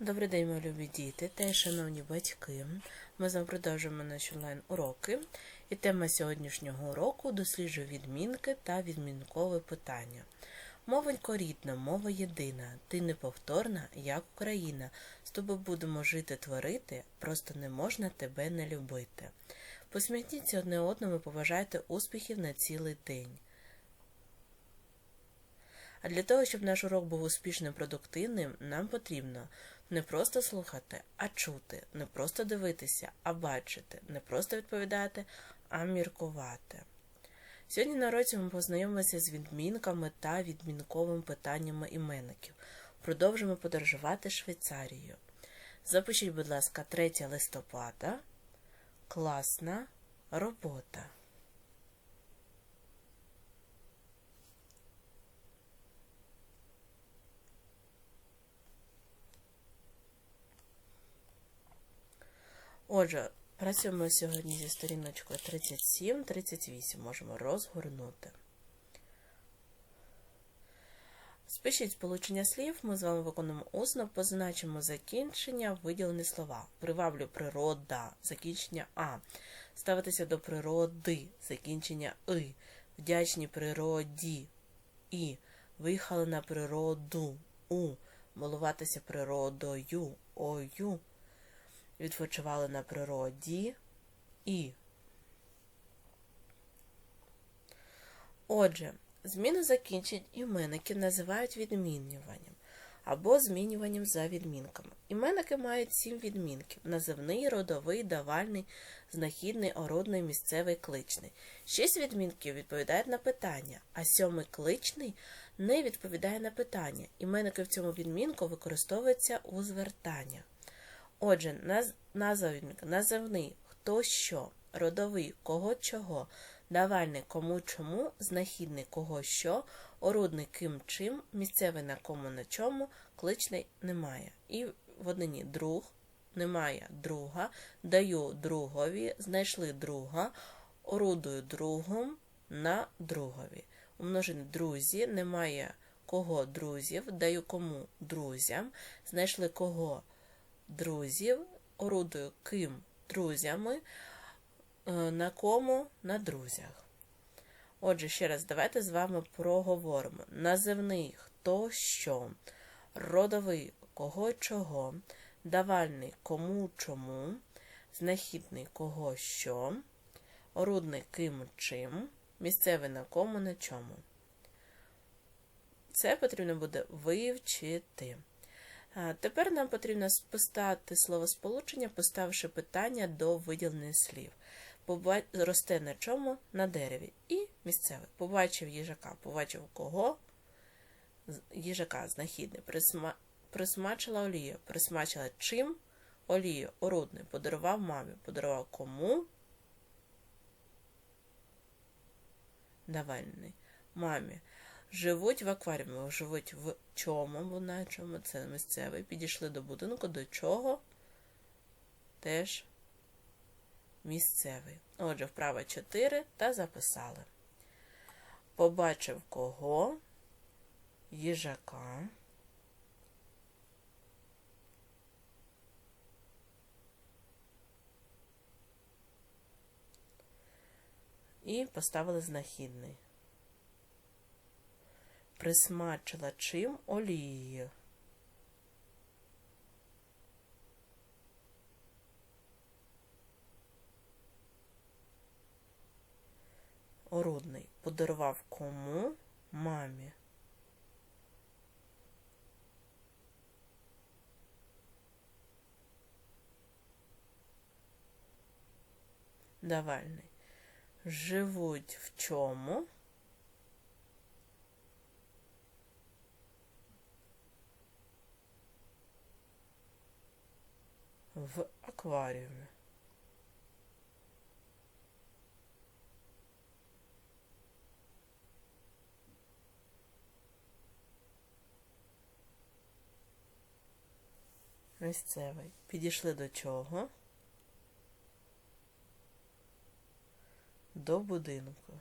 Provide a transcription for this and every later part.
Добрий день, мої любі діти та й шановні батьки. Ми з вами продовжуємо наші онлайн-уроки. І тема сьогоднішнього уроку досліджує відмінки та відмінкове питання. Мовенько рідна, мова єдина, ти неповторна, як Україна. З тобою будемо жити творити, просто не можна тебе не любити. Посміхніться одне одному і побажайте успіхів на цілий день. А для того, щоб наш урок був успішним і продуктивним, нам потрібно не просто слухати, а чути, не просто дивитися, а бачити, не просто відповідати, а міркувати. Сьогодні на уроці ми познайомилися з відмінками та відмінковими питаннями іменників. Продовжимо подорожувати Швейцарією. Запишіть, будь ласка, 3 листопада. Класна робота. Отже, працюємо сьогодні зі сторіночкою 37-38. Можемо розгорнути. Спишіть сполучення слів, ми з вами виконуємо усно, позначимо закінчення, виділені слова. Приваблю природа, закінчення А. Ставитися до природи, закінчення И. Вдячні природі І. Виїхали на природу У. Малуватися природою Ою відпочивали на природі і. Отже, зміну закінчень іменників називають відмінюванням або змінюванням за відмінками. Іменники мають сім відмінків: називний, родовий, давальний, знахідний, орудний, місцевий, кличний. Шість відмінків відповідають на питання, а сьомий кличний не відповідає на питання. Іменники в цьому відмінку використовуються у звертаннях. Отже, наз... відмінка називний. Хто що, родовий. Кого чого, давальний кому чому, знахідний. Кого що, орудний. Ким чим, місцевий на кому на чому, кличний немає. І в однині друг. Немає друга, даю другові, знайшли друга, орудую другом на другові. У множині друзі. Немає кого друзів, даю кому друзям, знайшли кого друзів, орудую ким друзями, е, на кому на друзях. Отже, ще раз, давайте з вами проговоримо. Називний хто що, родовий кого чого, давальний кому чому, знахідний кого що, орудний ким чим, місцевий на кому на чому. Це потрібно буде вивчити. Тепер нам потрібно спостати словосполучення, поставивши питання до виділених слів. Росте на чому? На дереві. І місцевий. Побачив їжака, побачив кого? Їжака знахідний. Присма... Присмачила олію. Присмачила чим? Олію, орудний. Подарував мамі. Подарував кому? Давальний. Мамі. Живуть в акваріумі, живуть в чому, або на чому, це місцевий. Підійшли до будинку, до чого теж місцевий. Отже, вправа 4 та записали. Побачив кого, їжака. І поставили знахідний присмачила чим олією. Орудний подарував кому мамі. Давальний. Живуть в чому? В акваріумі. Місцевий. Підійшли до чого? До будинку.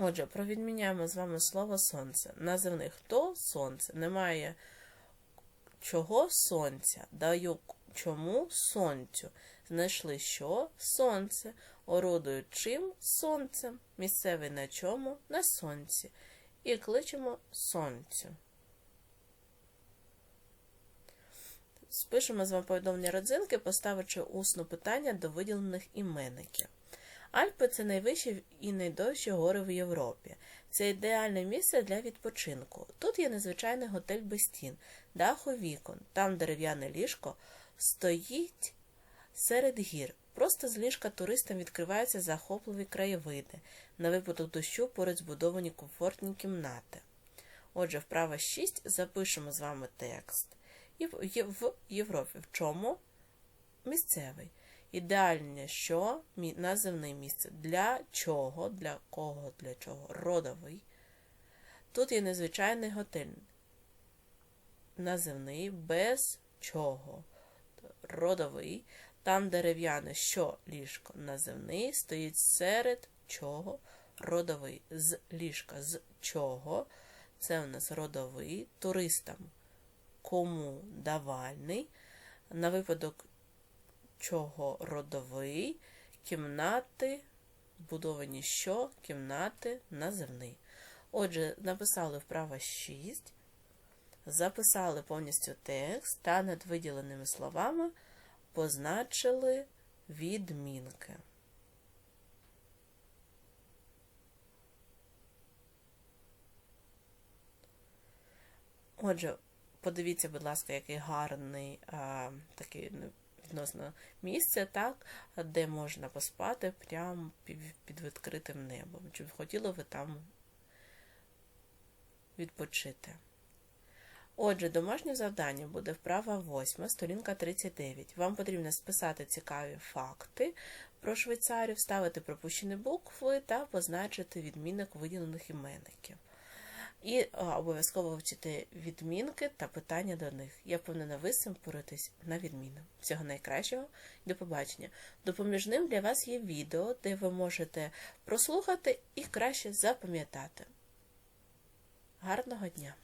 Отже, провідміняємо з вами слово сонце. Називний хто сонце. Немає чого сонця. Даю чому сонцю. Знайшли що? Сонце. Орудують чим? Сонцем. Місцевий на чому? На сонці. І кличемо сонцю. Спишемо з вами повідомлення родзинки, поставивши усне питання до виділених іменників. Альпи це найвищі і найдовші гори в Європі. Це ідеальне місце для відпочинку. Тут є незвичайний готель без стін, даху вікон. Там дерев'яне ліжко стоїть серед гір. Просто з ліжка туристам відкриваються захопливі краєвиди. На випадок дощу поряд збудовані комфортні кімнати. Отже, вправа 6 запишемо з вами текст. І в Європі. В чому? Місцевий. Ідеальне що? Називне місце. Для чого? Для кого? Для чого? Родовий. Тут є незвичайний готель. Називний без чого. Родовий. Там дерев'яне що ліжко називний стоїть серед чого родовий. З ліжка з чого. Це у нас родовий. Туристам кому давальний. На випадок чого родовий. Кімнати збудовані що? Кімнати називний. Отже, написали вправа 6. Записали повністю текст та над виділеними словами позначили відмінки. Отже, подивіться, будь ласка, який гарний а, такий ну, відносно місце, так, де можна поспати прямо під, відкритим небом. Чи б хотіли ви там відпочити? Отже, домашнє завдання буде вправа 8, сторінка 39. Вам потрібно списати цікаві факти про Швейцарію, вставити пропущені букви та позначити відмінок виділених іменників. І обов'язково вчити відмінки та питання до них. Я впевнена, ви цим впоратись на відміну. Всього найкращого, до побачення. Допоміжним для вас є відео, де ви можете прослухати і краще запам'ятати. Гарного дня!